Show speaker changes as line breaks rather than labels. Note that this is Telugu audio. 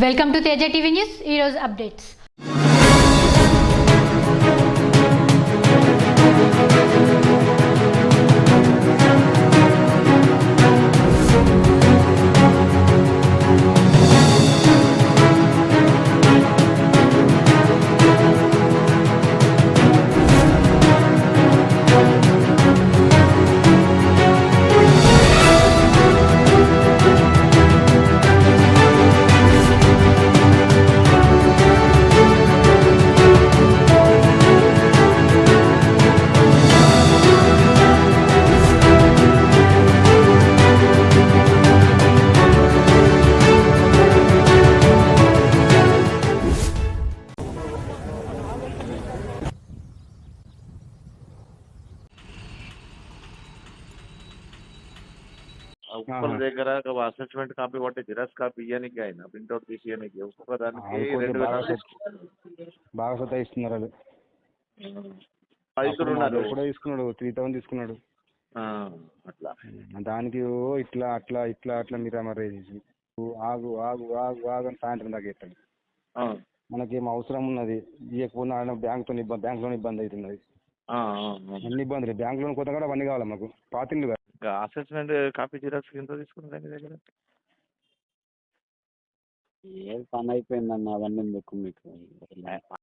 welcome to Teja TV news ఈరోజు అప్డేట్స్
ఒక్కొక్కరి దగ్గర అసెస్మెంట్ కాపీ పట్టి జిరాక్స్ కాపీ ఇవ్వడానికి ఆయన ప్రింట్అవుట్ తీసి ఇవ్వడానికి ఒక్కొక్క దానికి రెండు
బాగా సతాయిస్తున్నారు. వాళ్ళు
పైసలు
కూడా తీసుకున్నాడు త్రీ థౌసండ్ తీసుకున్నాడు.
అట్లా.
దానికి ఇట్లా అట్లా ఇట్లా అట్లా మీరు మరి ఆగు ఆగు ఆగు ఆగు అని సాయంత్రం దాకా ఎత్తాడు మనకేం అవసరం ఉన్నది? ఇవ్వకపోయినా ఆయన బ్యాంక్తో ఇబ్బంది బ్యాంక్లో ఇబ్బంది అవుతున్నది. అన్ని ఇబ్బందులు. బ్యాంక్ లోన్ కొత్త కూడా అవన్నీ కావాలి మాకు.
ఇంకా అసెస్మెంట్ కాపీ జిరాక్స్ ఎంత తీసుకున్నారు మీ దగ్గర?
ఏ పని అయిపోయిందన్న అవన్నీ ఎందుకు మీకు